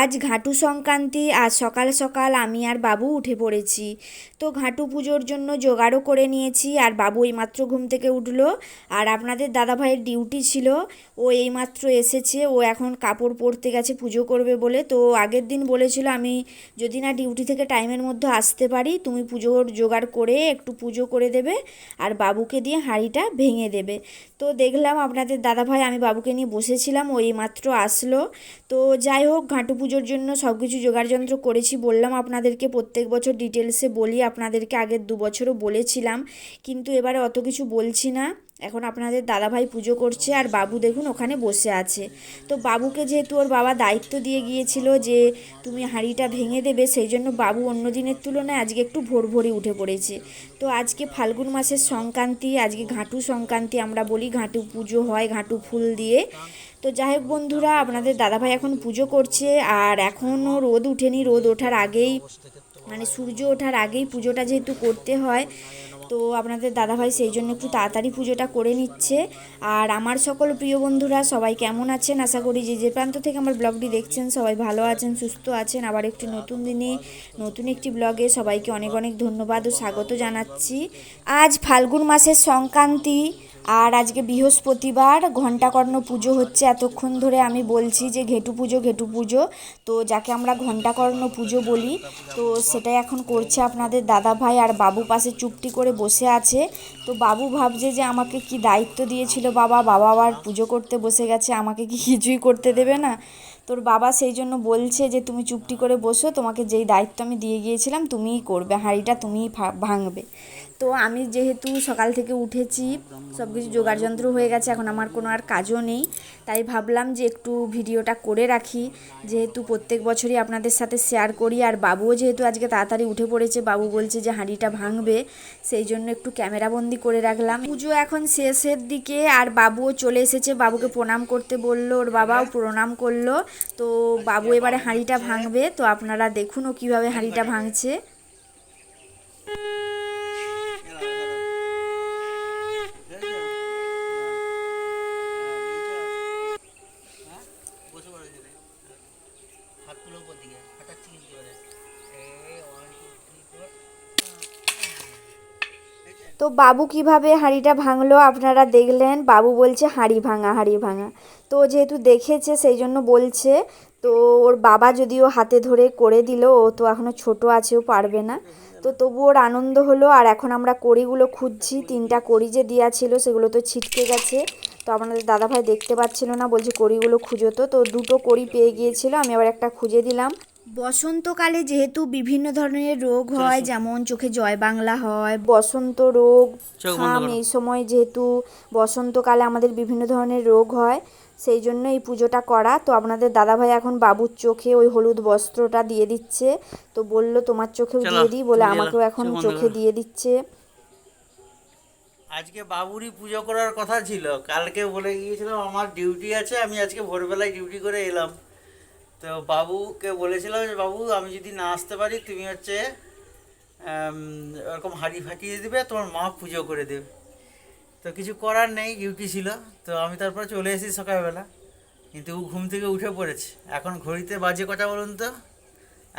আজ ঘাটু সংক্রান্তি, আজ সকাল সকাল আমি আর বাবু উঠে পড়েছি। তো ঘাটু পুজোর জন্য জোগাড়ও করে নিয়েছি, আর বাবু এইমাত্র ঘুম থেকে উঠল, আর আপনাদের দাদাভাইয়ের ডিউটি ছিল, ও এইমাত্র এসেছে, ও এখন কাপড় পরতে গেছে, পুজো করবে বলে। তো আগের দিন বলেছিল আমি, যদি না ডিউটি থেকে টাইমের মধ্যে আসতে পারি, তুমি পুজোর জোগাড় করে একটু পুজো করে দেবে, আর বাবুকে দিয়ে হাঁড়িটা ভেঙে দেবে। তো দেখলাম আপনাদের দাদাভাই, আমি বাবুকে নিয়ে বসেছিলাম ওই মাত্র আসলো। তো যাই হোক, ঘাঁটু পুজোর জন্য সব কিছু জোগাড়যন্ত্র করেছি বললাম আপনাদেরকে, প্রত্যেক বছর ডিটেলসে বলি, আপনাদেরকে আগের দু বছরও বলেছিলাম, কিন্তু এবারে অত কিছু বলছি না। এখন আপনাদের দাদাভাই পুজো করছে আর বাবু দেখুন ওখানে বসে আছে। তো বাবুকে যেহেতু ওর বাবা দায়িত্ব দিয়ে গিয়েছিল যে তুমি হাঁড়িটা ভেঙে দেবে, সেই জন্য বাবু অন্য দিনের তুলনায় আজকে একটু ভোর ভোরই উঠে পড়েছে। তো আজকে ফাল্গুন মাসের সংক্রান্তি, আজকে ঘাঁটু সংক্রান্তি আমরা বলি, ঘাঁটু পুজো হয়, ঘাঁটু ফুল দিয়ে। তো যাই হোক বন্ধুরা, আপনাদের দাদাভাই এখন পুজো করছে আর এখনও রোদ উঠেনি। রোদ ওঠার আগেই মানে সূর্য ওঠার আগেই পুজোটা যেহেতু করতে হয় তো আপনাদের দাদাভাই সেই জন্য একটু তাড়াতাড়ি পুজোটা করে নিচ্ছে। আর আমার সকল প্রিয় বন্ধুরা সবাই কেমন আছেন? আশা করি যে যে প্রান্ত থেকে আমার ব্লগটি দেখছেন সবাই ভালো আছেন, সুস্থ আছেন। আবার একটি নতুন দিনে, নতুন একটি ব্লগে সবাইকে অনেক অনেক ধন্যবাদ ও স্বাগত জানাচ্ছি। আজ ফাল্গুন মাসের সংক্রান্তি আর আজকে বৃহস্পতিবার। ঘণ্টাকর্ণ পুজো হচ্ছে এতক্ষণ ধরে আমি বলছি যে, ঘেটু পুজো ঘেটু পুজো। তো যাকে আমরা ঘণ্টাকর্ণ পুজো বলি, তো সেটাই এখন করছে আপনাদের দাদা ভাই আর বাবু পাশে চুপটি করে বসে আছে। তো বাবু ভাবছে যে আমাকে কি দায়িত্ব দিয়েছিল বাবা? বাবা আবার পুজো করতে বসে গেছে, আমাকে কি কিছুই করতে দেবে না? তোর বাবা সেই জন্য বলছে যে তুমি চুপটি করে বসো, তোমাকে যেই দায়িত্ব আমি দিয়ে গিয়েছিলাম তুমিই করবে, হাঁড়িটা তুমিই ভাঙবে। তো আমি যেহেতু সকাল থেকে উঠেছি সব কিছু যোগাড়যন্ত্র হয়ে গেছে, এখন আমার কোনো আর কাজও নেই। তাই ভাবলাম যে একটু ভিডিওটা করে রাখি। যেহেতু প্রত্যেক বছরই আপনাদের সাথে শেয়ার করি, আর বাবুও যেহেতু আজকে তাড়াতাড়ি উঠে পড়েছে, বাবু বলছে যে হাঁড়িটা ভাঙবে, সেই জন্য একটু ক্যামেরাবন্দি করে রাখলাম। পুজো এখন শেষের দিকে, আর বাবুও চলে এসেছে, বাবুকে প্রণাম করতে বলল, ওর বাবাও প্রণাম করল। তো বাবু এবারে হাঁড়িটা ভাঙবে তো আপনারা দেখুন ও কীভাবে হাঁড়িটা ভাঙছে। তো বাবু কীভাবে হাঁড়িটা ভাঙলো আপনারা দেখলেন? বাবু বলছে, হাঁড়ি ভাঙা হাঁড়ি ভাঙা। তো যেহেতু দেখেছে, সেই জন্য বলছে, তো ওর বাবা যদিও হাতে ধরে করে দিল, ও তো এখনও ছোট আছে, ও পারবে না। তো তবু ওর আনন্দ হলো, আর এখন আমরা কড়িগুলো খুঁজছি, তিনটা কড়ি যে দেওয়া ছিল, সেগুলো তো ছিটকে গেছে। তো আপনাদের দাদাভাই দেখতে পাচ্ছিল না, বলছে, কড়িগুলো খুঁজো তো। তো দুটো কড়ি পেয়ে গিয়েছিল, আমি আবার একটা খুঁজে দিলাম। বসন্তকালে যেহেতু বিভিন্ন ধরনের রোগ হয় যেমন চোখে জয় বাংলা হয় বসন্ত রোগ খাম এই সময় যেহেতু বসন্তকালে আমাদের বিভিন্ন ধরনের রোগ হয় সেই জন্য এই পুজোটা করা। তো আপনাদের দাদাভাই এখন বাবুর চোখে ওই হলুদ বস্ত্রটা দিয়ে দিচ্ছে। তো বলল তোমার চোখেও দিয়ে দিই। বলে আমাকেও এখন চোখে দিয়ে দিচ্ছে। আজকে বাবুরই পুজো করার কথা ছিল। কালকে বলে গিয়েছিলাম আমার ডিউটি আছে আমি আজকে ভোরবেলায় ডিউটি করে এলাম। তো বাবুকে বলেছিলাম যে, বাবু, আমি যদি না আসতে পারি, তুমি হচ্ছে ওরকম হাঁড়ি ফাটিয়ে দেবে, তোমার মা পুজো করে দেবে। তো কিছু করার নেই, ডিউটি ছিল। তো আমি তারপর চলে এসেছি সকালবেলা। কিন্তু ও ঘুম থেকে উঠে পড়েছে। এখন ঘড়িতে বাজে কটা বলুন তো?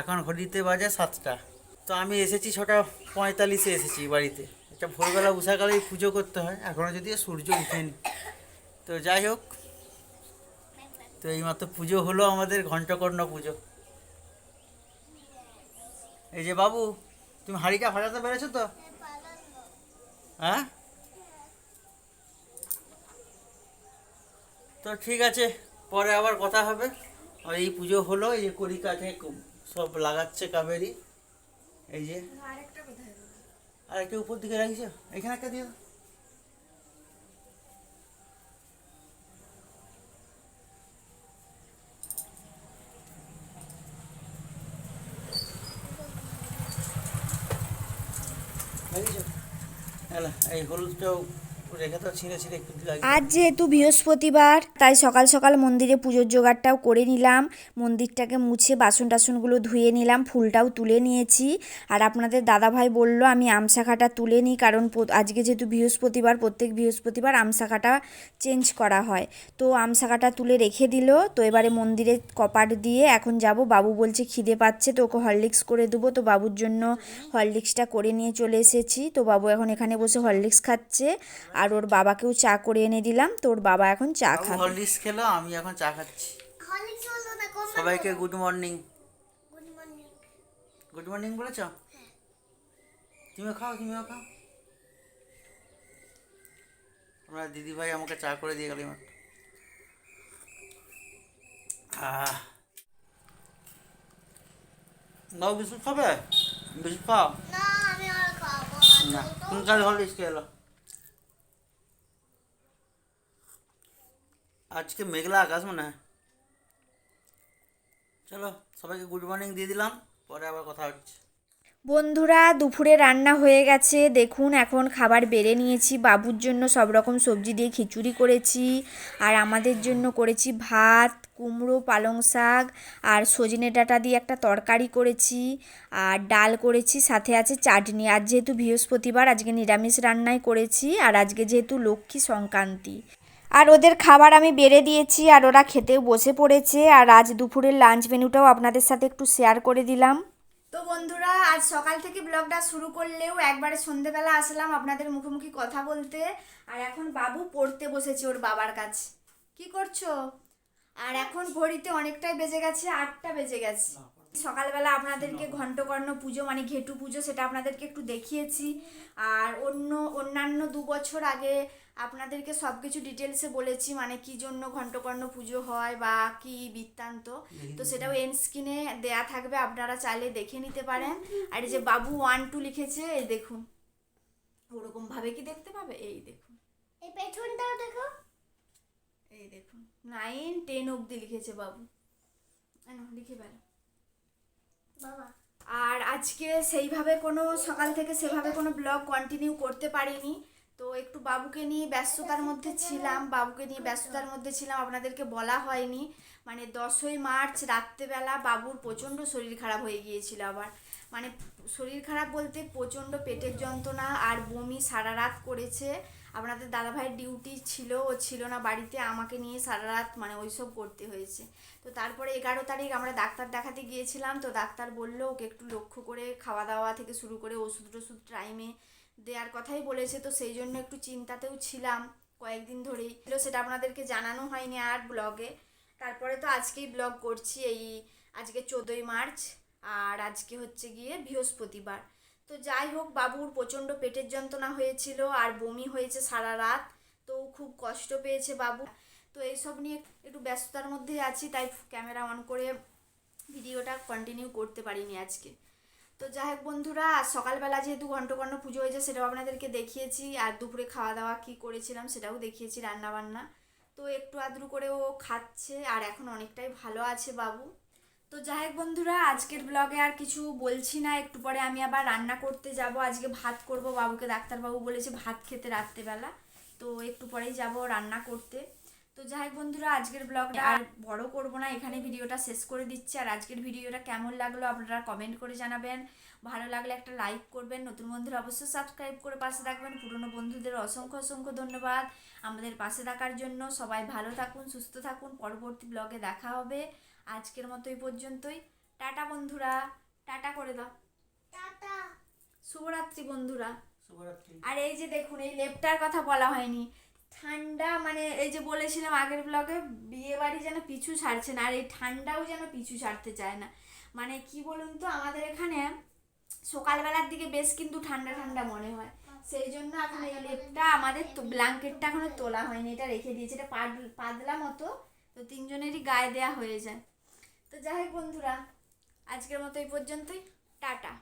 এখন ঘড়িতে বাজে সাতটা। তো আমি এসেছি ছটা পঁয়তাল্লিশে এসেছি বাড়িতে। এটা ভোরবেলা উষাকালেই পুজো করতে হয়। এখনও যদিও সূর্য উঠেনি। তো যাই হোক তো এইমাত্র পুজো হলো আমাদের ঘণ্টকর্ণ পুজো। এই যে বাবু তুমি হাঁড়িটা ফাটাতে পেরেছ তো? হ্যাঁ? তো ঠিক আছে পরে আবার কথা হবে। আর এই পুজো হলো এই যে কড়ি কাঠে সব লাগাচ্ছে কাবেরি। এই যে। আর একটা উপর দিকে রাখিস এখানে একটা দিয়ে এই হলুদটাও আজ যেহেতু বৃহস্পতিবার, তাই সকাল সকাল মন্দিরে পুজোর জোগাড়টাও করে নিলাম। মন্দিরটাকে মুছে বাসন টাসনগুলো ধুয়ে নিলাম, ফুলটাও তুলে নিয়েছি। আর আপনাদের দাদাভাই বলল, আমি আমশাখাটা তুলে নিই কারণ আজকে যেহেতু বৃহস্পতিবার, প্রত্যেক বৃহস্পতিবার আমশাখাটা চেঞ্জ করা হয়। তো আমশাখাটা তুলে রেখে দিল। তো এবারে মন্দিরে কপাট দিয়ে এখন যাব। বাবু বলছে খিদে পাচ্ছে, তো ওকে হরলিক্স করে দেবো। তো বাবুর জন্য হরলিক্সটা করে নিয়ে চলে এসেছি। তো বাবু এখন এখানে বসে হরলিক্স খাচ্ছে। আর ওর বাবাকেও চা করে এনে দিলাম। তো ওর বাবা এখন চা খাবে। হরলিক্স খেলো আমি এখন চা খাচ্ছি। সবাইকে good morning good morning good morning বলেছ? তুমিও খাও তুমিও খাও। আমরা দিদি ভাই আমাকে চা করে দিয়ে গেল মাত্র আহ। নাও বিস্কুট খাবে? বিস্কুট খাও? না আমি আর খাব না। না তুমি কাল হরলিক্স খেলো আজকে মেঘলা আকাশ মনে হয়। চলো, সবাইকে গুড মর্নিং দিয়ে দিলাম, পরে আবার কথা হচ্ছে। বন্ধুরা, দুপুরে রান্না হয়ে গেছে। দেখুন, এখন খাবার বেড়ে নিয়েছি। বাবুর জন্য সব রকম সবজি দিয়ে খিচুড়ি করেছি। আর আমাদের জন্য করেছি ভাত, কুমড়ো, পালং শাক, আর সজনে ডাঁটা দিয়ে একটা তরকারি করেছি। আর ডাল করেছি, সাথে আছে চাটনি। আজ যেহেতু বৃহস্পতিবার, আজকে নিরামিষ রান্নাই করেছি। আর আজকে যেহেতু লক্ষ্মী সংক্রান্তি। আর ওদের খাবার আমি বেড়ে দিয়েছি আর ওরা খেতেও বসে পড়েছে। আর আজ দুপুরের লাঞ্চ মেনুটাও আপনাদের সাথে একটু শেয়ার করে দিলাম। তো বন্ধুরা, আজ সকাল থেকে ব্লগটা শুরু করলেও একবারে সন্ধেবেলা আসলাম আপনাদের মুখোমুখি কথা বলতে। আর এখন বাবু পড়তে বসেছে ওর বাবার কাছে। কি করছ? আর এখন ঘড়িতে অনেকটাই বেজে গেছে, আটটা বেজে গেছে। সকালবেলা আপনাদেরকে ঘণ্টকর্ণ পুজো মানে ঘেটু পুজো, সেটা আপনাদেরকে একটু দেখিয়েছি। আর অন্য, অন্যান্য দু বছর আগে আপনাদেরকে সব কিছু ডিটেলসে বলেছি মানে কি জন্য ঘণ্টকর্ণ পুজো হয় বা কি বৃত্তান্ত। তো সেটাও এন স্ক্রিনে দেয়া থাকবে আপনারা চাইলে দেখে নিতে পারেন। আর এই যে বাবু ওয়ান টু লিখেছে এই দেখুন। ওরকম ভাবে কি দেখতে পাবে? এই দেখুন। এই পেছনটাও দেখো। এই দেখুন। নাইন টেন অবধি লিখেছে বাবু। লিখে ফেলো বাবা। আর আজকে সেইভাবে কোনো সকাল থেকে সেভাবে কোনো ব্লগ কন্টিনিউ করতে পারিনি। তো একটু বাবুকে নিয়ে ব্যস্ততার মধ্যে ছিলাম, বাবুকে নিয়ে ব্যস্ততার মধ্যে ছিলাম, আপনাদেরকে বলা হয়নি। মানে দশই মার্চ রাত্রেবেলা বাবুর প্রচণ্ড শরীর খারাপ হয়ে গিয়েছিল আবার। মানে শরীর খারাপ বলতে প্রচণ্ড পেটের যন্ত্রণা আর বমি সারা রাত করেছে। আপনাদের দাদাভাইয়ের ডিউটি ছিল, ও ছিল না বাড়িতে, আমাকে নিয়ে সারা রাত মানে ওইসব করতে হয়েছে। তো তারপরে এগারো তারিখ আমরা ডাক্তার দেখাতে গিয়েছিলাম, তো ডাক্তার বলল ওকে একটু লক্ষ্য করে খাওয়া দাওয়া থেকে শুরু করে ওষুধ টষুধ টাইমে দেওয়ার কথাই বলেছে, তো সেই জন্য একটু চিন্তাতেও ছিলাম। কয়েকদিন ধরেই তো সেটা আপনাদেরকে জানানো হয়নি আর ব্লগে। তারপরে তো আজকেই ব্লগ করছি, এই আজকে চোদ্দোই মার্চ, আর আজকে হচ্ছে গিয়ে বৃহস্পতিবার। তো যাই হোক, বাবুর প্রচণ্ড পেটের যন্ত্রণা হয়েছিল, আর বমি হয়েছে সারা রাত, তো খুব কষ্ট পেয়েছে বাবু। তো এইসব নিয়ে একটু ব্যস্ততার মধ্যে আছি, তাই ক্যামেরা অন করে ভিডিওটা কন্টিনিউ করতে পারিনি আজকে। তো যাই হোক বন্ধুরা সকালবেলা যেহেতু ঘণ্টকর্ণ পুজো হয়েছে, সেটাও আপনাদেরকে দেখিয়েছি। আর দুপুরে খাওয়া দাওয়া কী করেছিলাম সেটাও দেখিয়েছি রান্না বান্না তো একটু আদ্রু করে ও খাচ্ছে, আর এখন অনেকটাই ভালো আছে বাবু। তো যাই হোক বন্ধুরা, আজকের ব্লগে আর কিছু বলছি না, একটু পরে আমি আবার রান্না করতে যাব। আজকে ভাত করব, বাবুকে ডাক্তারবাবু বলেছে ভাত খেতে রাত্রেবেলা। তো একটু পরেই যাব রান্না করতে। তো যাই হোক বন্ধুরা আজকের ব্লগটা আর বড় করব না এখানে ভিডিওটা শেষ করে দিচ্ছি। আর আজকের ভিডিওটা কেমন লাগল আপনারা কমেন্ট করে জানাবেন। ভালো লাগলে একটা লাইক করবেন। নতুন বন্ধুরা অবশ্যই সাবস্ক্রাইব করে পাশে থাকবেন। পুরনো বন্ধুদের অসংখ্য অসংখ্য ধন্যবাদ আমাদের পাশে থাকার জন্য। সবাই ভালো থাকুন সুস্থ থাকুন। পরবর্তী ব্লগে দেখা হবে। আজকের মতো এই পর্যন্তই। টাটা বন্ধুরা। টাটা করে দাও। টাটা। শুভরাত্রি বন্ধুরা। শুভরাত্রি। আর এই যে দেখুন এই লেপটার কথা বলা হয়নি। ঠান্ডা মানে এই যে বলেছিলাম আগের ব্লগে বিয়ে বাড়ি যেন পিছু ছাড়ছে না, আর এই ঠান্ডাও যেন পিছু ছাড়তে চায় না। মানে কি বলুন তো, আমাদের এখানে সকালবেলার দিকে বেশ কিন্তু ঠান্ডা ঠান্ডা মনে হয়। সেই জন্য এখন এই লেপটা আমাদের ব্ল্যাঙ্কেটটা এখনও তোলা হয়নি, এটা রেখে দিয়েছে, এটা পাতলা মতো, তো তিনজনেরই গায়ে দেয়া হয়ে যায়। তো যাই হোক বন্ধুরা, আজকের মতো এই পর্যন্তই টাটা।